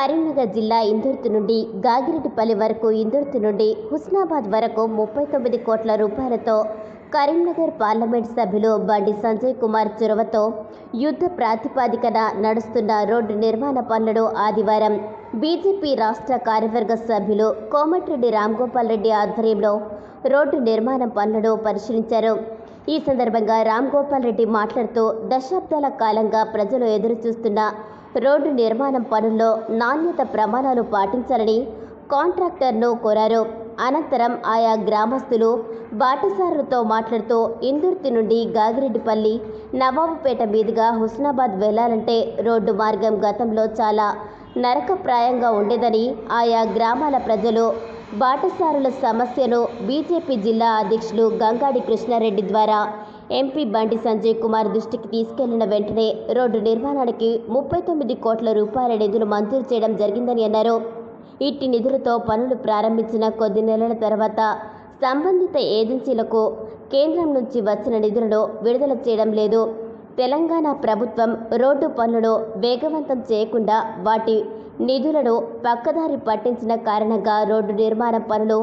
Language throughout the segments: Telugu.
కరీంనగర్ జిల్లా ఇందుర్తి నుండి గాగిరెడ్డిపల్లి వరకు ఇందుర్తి నుండి హుస్నాబాద్ వరకు ముప్పై తొమ్మిది కోట్ల రూపాయలతో కరీంనగర్ పార్లమెంట్ సభ్యులు బండి సంజయ్ కుమార్ చొరవతో యుద్ధ ప్రాతిపాదికన నడుస్తున్న రోడ్డు నిర్మాణ పనులను ఆదివారం బీజేపీ రాష్ట్ర కార్యవర్గ సభ్యులు కోమటిరెడ్డి రామ్గోపాల్ రెడ్డి ఆధ్వర్యంలో రోడ్డు నిర్మాణ పనులను పరిశీలించారు. ఈ సందర్భంగా రామ్గోపాల్ రెడ్డి మాట్లాడుతూ దశాబ్దాల కాలంగా ప్రజలు ఎదురుచూస్తున్న రోడ్డు నిర్మాణం పనుల్లో నాణ్యత ప్రమాణాలు పాటించాలని కాంట్రాక్టర్ను కోరారు. అనంతరం ఆయా గ్రామస్తులు బాటసారులతో మాట్లాడుతూ ఇందుర్తి నుండి గాగిరెడ్డిపల్లి నవాబుపేట మీదుగా హుస్నాబాద్ వెళ్ళాలంటే రోడ్డు మార్గం గతంలో చాలా నరకప్రాయంగా ఉండేదని ఆయా గ్రామాల ప్రజలు బాటసారుల సమస్యను బీజేపీ జిల్లా అధ్యక్షులు గంగాడి కృష్ణారెడ్డి ద్వారా ఎంపీ బండి సంజయ్ కుమార్ దృష్టికి తీసుకెళ్ళిన వెంటనే రోడ్డు నిర్మాణానికి ముప్పై తొమ్మిది కోట్ల రూపాయల నిధులు మంజూరు చేయడం జరిగిందని అన్నారు. ఇట్టి నిధులతో పనులు ప్రారంభించిన కొద్ది నెలల తర్వాత సంబంధిత ఏజెన్సీలకు కేంద్రం నుంచి వచ్చిన నిధులను విడుదల చేయడం లేదు. తెలంగాణ ప్రభుత్వం రోడ్డు పనులను వేగవంతం చేయకుండా వాటి నిధులను పక్కదారి పట్టించిన కారణంగా రోడ్డు నిర్మాణ పనులు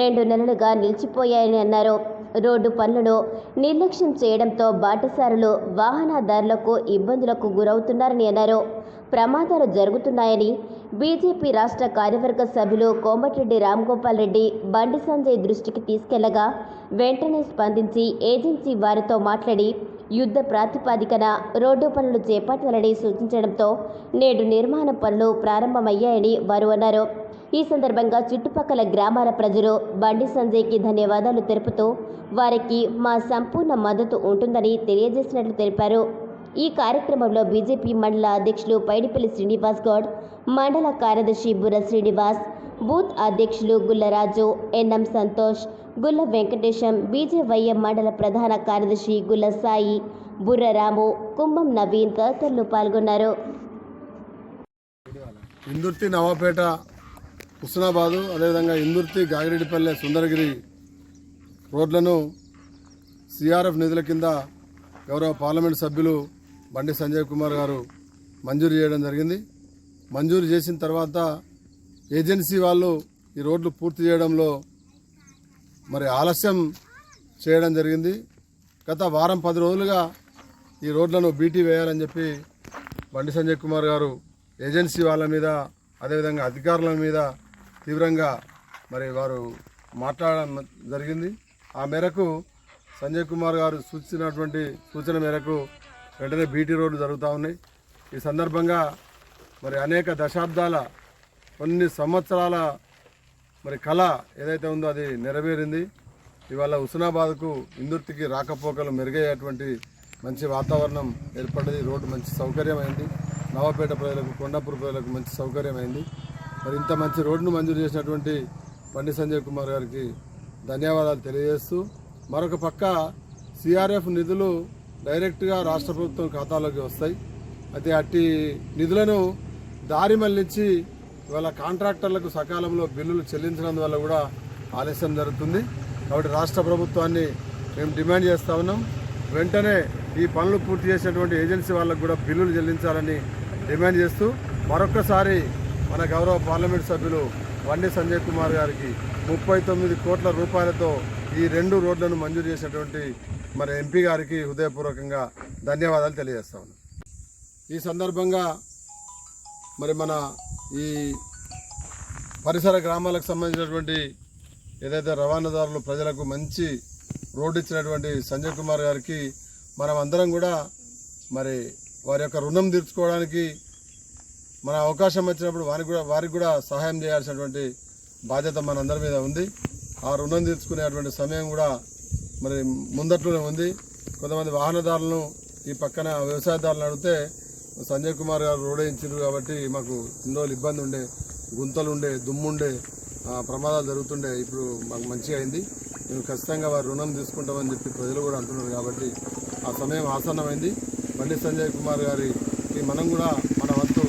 రెండు నెలలుగా నిలిచిపోయాయని అన్నారు. రోడ్డు పనులను నిర్లక్ష్యం చేయడంతో బాటసారులు వాహనదారులకు ఇబ్బందులకు గురవుతున్నారని అన్నారు. ప్రమాదాలు జరుగుతున్నాయని బీజేపీ రాష్ట్ర కార్యవర్గ సభ్యులు కోమటిరెడ్డి రామ్గోపాల్ రెడ్డి బండి సంజయ్ దృష్టికి తీసుకెళ్ళగా వెంటనే స్పందించి ఏజెన్సీ వారితో మాట్లాడి యుద్ధ ప్రాతిపాదికన రోడ్డు పనులు చేపట్టాలని సూచించడంతో నేడు నిర్మాణ పనులు ప్రారంభమయ్యాయని వారు అన్నారు. ఈ సందర్భంగా చుట్టుపక్కల గ్రామాల ప్రజలు బండి సంజయ్కి ధన్యవాదాలు తెలుపుతూ వారికి మా సంపూర్ణ మద్దతు ఉంటుందని తెలియజేసినట్లు తెలిపారు. ఈ కార్యక్రమంలో బీజేపీ మండల అధ్యక్షులు పైడిపల్లి శ్రీనివాస్ గౌడ్ మండల కార్యదర్శి బుర్ర శ్రీనివాస్ బూత్ అధ్యక్షులు గుల్లరాజు ఎన్ఎం సంతోష్ గుల్ల వెంకటేశం బీజేవైఎం మండల ప్రధాన కార్యదర్శి గుల్ల సాయి బుర్ర రాము కుంభం నవీన్ తదితరులు పాల్గొన్నారు. ఇందుర్తి నవాపేట హుస్నాబాదు అదేవిధంగా ఇందుర్తి గాగిరెడ్డిపల్లె సుందరగిరి రోడ్లను సిఆర్ఎఫ్ నిధుల కింద గౌరవ పార్లమెంట్ సభ్యులు బండి సంజయ్ కుమార్ గారు మంజూరు చేయడం జరిగింది. మంజూరు చేసిన తర్వాత ఏజెన్సీ వాళ్ళు ఈ రోడ్లు పూర్తి చేయడంలో మరి ఆలస్యం చేయడం జరిగింది. గత వారం పది రోజులుగా ఈ రోడ్లను బీటీ వేయాలని చెప్పి బండి సంజయ్ కుమార్ గారు ఏజెన్సీ వాళ్ళ మీద అదేవిధంగా అధికారుల మీద తీవ్రంగా మరి వారు మాట్లాడడం జరిగింది. ఆ మేరకు సంజయ్ కుమార్ గారు సూచించినటువంటి సూచన మేరకు వెంటనే బీటీ రోడ్లు జరుగుతూ ఉన్నాయి. ఈ సందర్భంగా మరి అనేక దశాబ్దాల కొన్ని సంవత్సరాల మరి కళ ఏదైతే ఉందో అది నెరవేరింది. ఇవాళ హుస్నాబాద్కు ఇందుర్తికి రాకపోకలు మెరుగయ్యేటువంటి మంచి వాతావరణం ఏర్పడ్డది. రోడ్డు మంచి సౌకర్యమైంది. నవాపేట ప్రజలకు కొండాపూర్ ప్రజలకు మంచి సౌకర్యమైంది. మరి ఇంత మంచి రోడ్డును మంజూరు చేసినటువంటి బండి సంజయ్ కుమార్ గారికి ధన్యవాదాలు తెలియజేస్తూ మరొక పక్క సిఆర్ఎఫ్ నిధులు డైరెక్ట్గా రాష్ట్ర ప్రభుత్వం ఖాతాలోకి వస్తాయి. అయితే అట్టి నిధులను దారి మళ్ళించి ఇవాళ కాంట్రాక్టర్లకు సకాలంలో బిల్లులు చెల్లించినందువల్ల కూడా ఆలస్యం జరుగుతుంది. కాబట్టి రాష్ట్ర ప్రభుత్వాన్ని మేము డిమాండ్ చేస్తా ఉన్నాం. వెంటనే ఈ పనులు పూర్తి చేసినటువంటి ఏజెన్సీ వాళ్ళకు కూడా బిల్లులు చెల్లించాలని డిమాండ్ చేస్తూ మరొక్కసారి మన గౌరవ పార్లమెంట్ సభ్యులు వండి సంజయ్ కుమార్ గారికి ముప్పై తొమ్మిది కోట్ల రూపాయలతో ఈ రెండు రోడ్లను మంజూరు చేసినటువంటి మరి ఎంపీ గారికి హృదయపూర్వకంగా ధన్యవాదాలు తెలియజేస్తా ఉన్నాం. ఈ సందర్భంగా మరి మన ఈ పరిసర గ్రామాలకు సంబంధించినటువంటి ఏదైతే రవాణాదారులు ప్రజలకు మంచి రోడ్డు ఇచ్చినటువంటి సంజయ్ కుమార్ గారికి మనం అందరం కూడా మరి వారి యొక్క రుణం తీర్చుకోవడానికి మన అవకాశం వచ్చినప్పుడు వారికి కూడా వారికి కూడా సహాయం చేయాల్సినటువంటి బాధ్యత మనందరి మీద ఉంది. ఆ రుణం తీర్చుకునేటువంటి సమయం కూడా మరి ముందట్లోనే ఉంది. కొంతమంది వాహనదారులను ఈ పక్కన వ్యవసాయదారులను అడిగితే సంజయ్ కుమార్ గారు రోడ్ వేయించారు కాబట్టి మాకు ఇన్ని ఇబ్బంది ఉండే గుంతలు ఉండే దుమ్ముండే ప్రమాదాలు జరుగుతుండే. ఇప్పుడు మాకు మంచిగా అయింది మేము ఖచ్చితంగా వారు రుణం తీసుకుంటామని చెప్పి ప్రజలు కూడా అంటున్నారు కాబట్టి ఆ సమయం ఆసన్నమైంది. బండి సంజయ్ కుమార్ గారికి మనం కూడా మన వంతు